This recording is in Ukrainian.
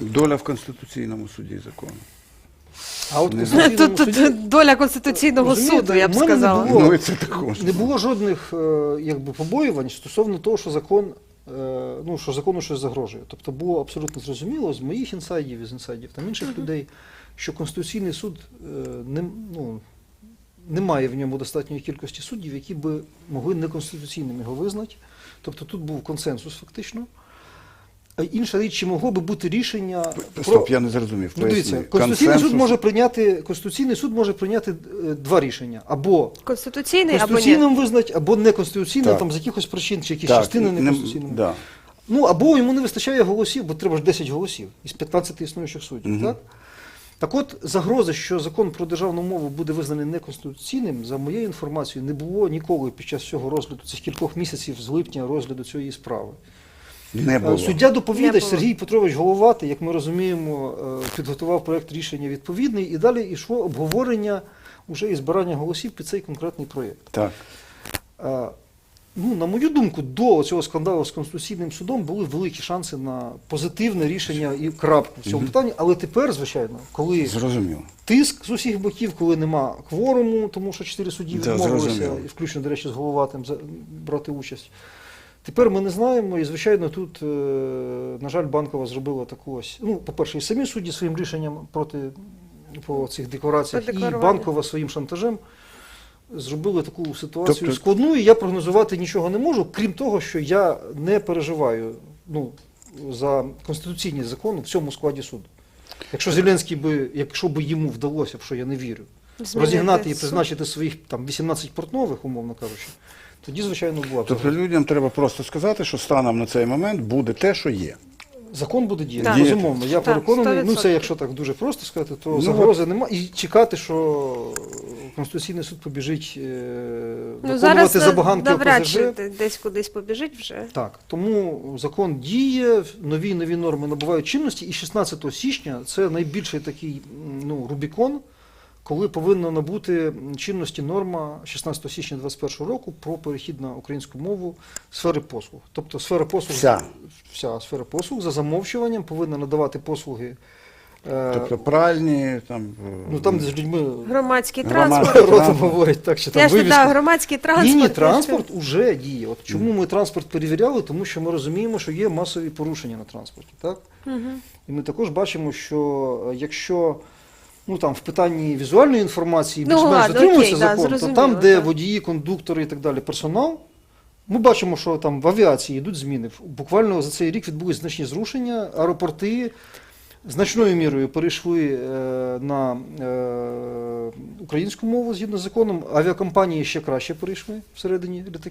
Доля в Конституційному суді закону. А от Конституційному Тут, тут суді- доля Конституційного Розумієте, суду, я б в мене не сказала. було- Ну і це також. Не було жодних е, якби, побоювань стосовно того, що закон, е, ну, що закону щось загрожує. Тобто було абсолютно зрозуміло з моїх інсайдів, із інсайдів там інших людей, що Конституційний суд е, не, ну, немає в ньому достатньої кількості суддів, які би могли неконституційним його визнати. Тобто тут був консенсус фактично. А інша річ, чи могло би бути рішення Стоп, я не зрозумів. Ну, дивіться. Конституційний суд може прийняти Конституційний суд може прийняти е, два рішення: або Конституційний або ні. конституційним визнати, або неконституційним, Так. там з якихось причин, чи якісь Так, частини не- неконституційними. да. Ну або йому не вистачає голосів, бо треба ж 10 голосів із 15 існуючих суддів. Так? Так от, загрози, що закон про державну мову буде визнаний неконституційним, за моєю інформацією, не було ніколи під час цього розгляду, цих кількох місяців з липня розгляду цієї справи. Не Е, було. Суддя доповідач. Сергій Петрович Головатий, як ми розуміємо, е, підготував проєкт рішення відповідний, і далі йшло обговорення уже і збирання голосів під цей конкретний проєкт. Так. Е, Ну, на мою думку, до цього скандалу з Конституційним судом були великі шанси на позитивне рішення і крапку в цьому Мгм. питанні. Але тепер, звичайно, коли Зрозуміло. тиск з усіх боків, коли нема кворуму, тому що чотири судді Да, відмовилися, і включно, до речі, з головатим брати участь. Тепер ми не знаємо, і звичайно, тут, е, на жаль, банкова зробила таку ось. Ну, по-перше, і самі судді своїм рішенням проти по цих деклараціях, і банкова своїм шантажем зробили таку ситуацію Тобто- складну, і я прогнозувати нічого не можу, крім того, що я не переживаю ну, за конституційні закони в цьому складі суду. Якщо Зеленський би, якщо би йому вдалося, в що я не вірю, Змінити розігнати і суд. призначити своїх там 18 портнових, умовно кажучи, тоді, звичайно, була Тобто людям треба просто сказати, що станом на цей момент буде те, що є. Закон буде діяти. Безумовно, я Так, переконаний. Ну 100%. це якщо так дуже просто сказати, то Ну, загрози немає. І чекати, що Конституційний суд побіжить е, Ну, виконувати забаганки ОПЗЖ. десь кудись побіжить вже. Так, тому закон діє, нові нові норми набувають чинності, і 16 січня це найбільший такий ну, Рубікон, коли повинна набути чинності норма 16 січня 2021 року про перехід на українську мову сфери послуг. Тобто сфера послуг, Вся. вся сфера послуг за замовчуванням повинна надавати послуги. е, Тобто пральні, там, е, ну там, де з людьми Громадський транспорт. ротом говорять, так що там Я ж вивіска. додав громадський транспорт. Ні, ні, транспорт уже діє. От чому ми транспорт перевіряли? Тому що ми розуміємо, що є масові порушення на транспорті. Так? Мгм. І ми також бачимо, що е, якщо ну, там, в питанні візуальної інформації Ну, більш-менш окей, да, закон, то там, де так. водії, кондуктори і так далі, персонал, ми бачимо, що там в авіації йдуть зміни. Буквально за цей рік відбулись значні зрушення, аеропорти значною мірою перейшли е, на е, українську мову згідно з законом. Авіакомпанії ще краще перейшли всередині літаків.